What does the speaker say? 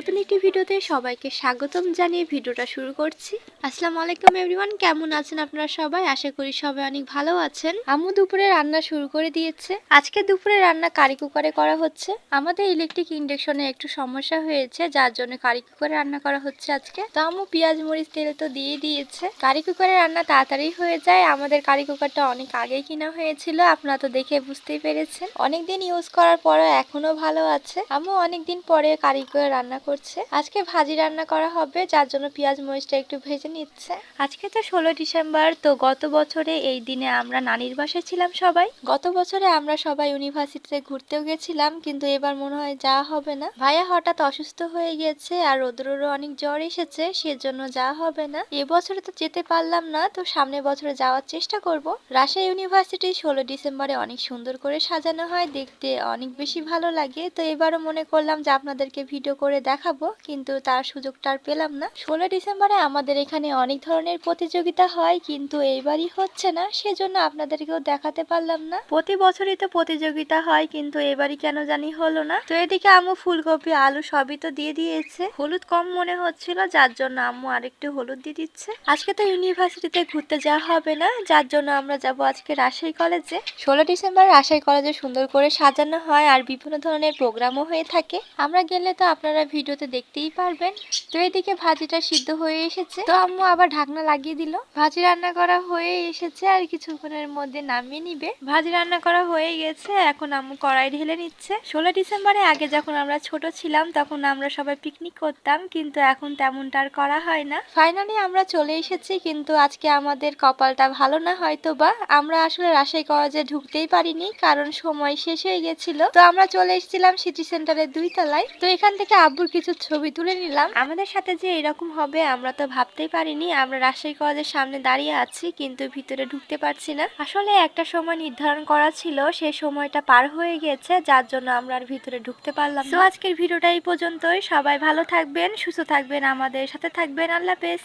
ভিডিওতে সবাইকে স্বাগতম জানিয়ে ভিডিওটা শুরু করছি। আসসালামু আলাইকুম এভরিওয়ান কেমন আছেন আপনারা সবাই? আশা করি সবাই অনেক ভালো আছেন। আমু দুপুরে রান্না শুরু করে দিয়েছে। আজকে দুপুরে রান্না কারি কুকারে করা হচ্ছে। আমাদের ইলেকট্রিক ইন্ডাকশনে একটু সমস্যা হয়েছে, যার জন্য কারি কুকারে রান্না করা হচ্ছে আজকে। তো আমু পেঁয়াজ, মরিচ, তেল তো দিয়ে দিয়েছে। কারি কুকারে রান্না তাড়াতাড়ি হয়ে যায়। আমাদের কারি কুকারটা অনেক আগেই কিনা হয়েছিল, আপনারা তো দেখে বুঝতেই পেরেছেন। অনেকদিন ইউজ করার পরও এখনও ভালো আছে। আমু অনেকদিন পরে কারি করে রান্না করছে। আজকে ভাজি রান্না করা হবে যার জন্য পেঁয়াজ মরিচটা একটু ভেজে নিচ্ছে। আজকে তো ষোলো ডিসেম্বর তো গত বছরে এই দিনে আমরা নানির বাসায় ছিলাম সবাই। গত বছরে আমরা সবাই ইউনিভার্সিটিতে ঘুরতেও গেছিলাম কিন্তু এবার মনে হয় যাওয়া হবে না। ভাইয়া হঠাৎ অসুস্থ হয়ে গেছে আর রোদ্রেরও অনেক জ্বর এসেছে সেজন্য যাওয়া হবে না। এবছরে তো যেতে পারলাম না তো সামনের বছরে যাওয়ার চেষ্টা করব। রাজশাহী ইউনিভার্সিটি ষোলো ডিসেম্বরে অনেক সুন্দর করে সাজানো হয় দেখতে অনেক বেশি ভালো লাগে। তো এবারও মনে করলাম যে আপনাদেরকে ভিডিও করে দেখাবো, কিন্তু তার সুযোগটা আর পেলাম না। ষোলো ডিসেম্বরে আমাদের এখানে অনেক ধরনের প্রতিযোগিতা হয়, কিন্তু এইবারই হচ্ছে না, সেজন্য আপনাদেরকেও দেখাতে পারলাম না। প্রতি বছরই তো প্রতিযোগিতা হয়, কিন্তু এবারই কেন জানি হলো না। তো এদিকে আম্মু ফুলকপি, আলু সবই তো দিয়ে দিয়েছে। হলুদ কম মনে হচ্ছিল, যার জন্য আম্মু আরেকটু হলুদ দিয়ে দিচ্ছে। আজকে তো ইউনিভার্সিটিতে ঘুরতে যাওয়া হবে না, যার জন্য আমরা যাব আজকে রাজশাহী কলেজে। ষোলো ডিসেম্বর রাজশাহী কলেজে সুন্দর করে সাজানো হয়, আর বিভিন্ন ধরনের প্রোগ্রামও হয়ে থাকে। আমরা গেলে তো আপনারা ভিডিওতে দেখতেই পারবেন। তো এদিকে ভাজিটা সিদ্ধ হয়ে এসেছে। তো আম্মু আবার ঢাকনা লাগিয়ে দিল। ভাজি রান্না করা হয়ে এসেছে আর কিছুক্ষণের মধ্যে নামিয়ে নিবে। ভাজি রান্না করা হয়ে গেছে। এখন আম্মু কড়াই ঢেলে নিচ্ছে। ষোলো ডিসেম্বরে আগে যখন আমরা ছোট ছিলাম, তখন আমরা সবাই পিকনিক করতাম, কিন্তু এখন তেমনটা আর করা হয় না। ফাইনালি আমরা চলে এসেছি, কিন্তু আজকে আমাদের কপালটা ভালো না হয়তো বা আমরা আসলে রাজশাহী কলেজে ঢুকতেই পারিনি, কারণ সময় শেষ হয়ে গেছিল। তো আমরা চলে এসেছিলাম সিটি সেন্টারের দুই তলায়। তো এখান থেকে আব্বুর কিছু ছবি তুলে নিলাম। আমাদের সাথে যে এরকম হবে আমরা তো ভাবতেই পারিনি। আমরা রাজশাহী কলেজের সামনে দাঁড়িয়ে আছি কিন্তু ভিতরে ঢুকতে পারছি না। আসলে একটা সময় নির্ধারণ করা ছিল সে সময়টা পার হয়ে গেছে যার জন্য আমরা আর ভিতরে ঢুকতে পারলাম তো আজকের ভিডিওটা এই পর্যন্তই। সবাই ভালো থাকবেন সুস্থ থাকবেন আমাদের সাথে থাকবেন। আল্লাহ হাফেজ।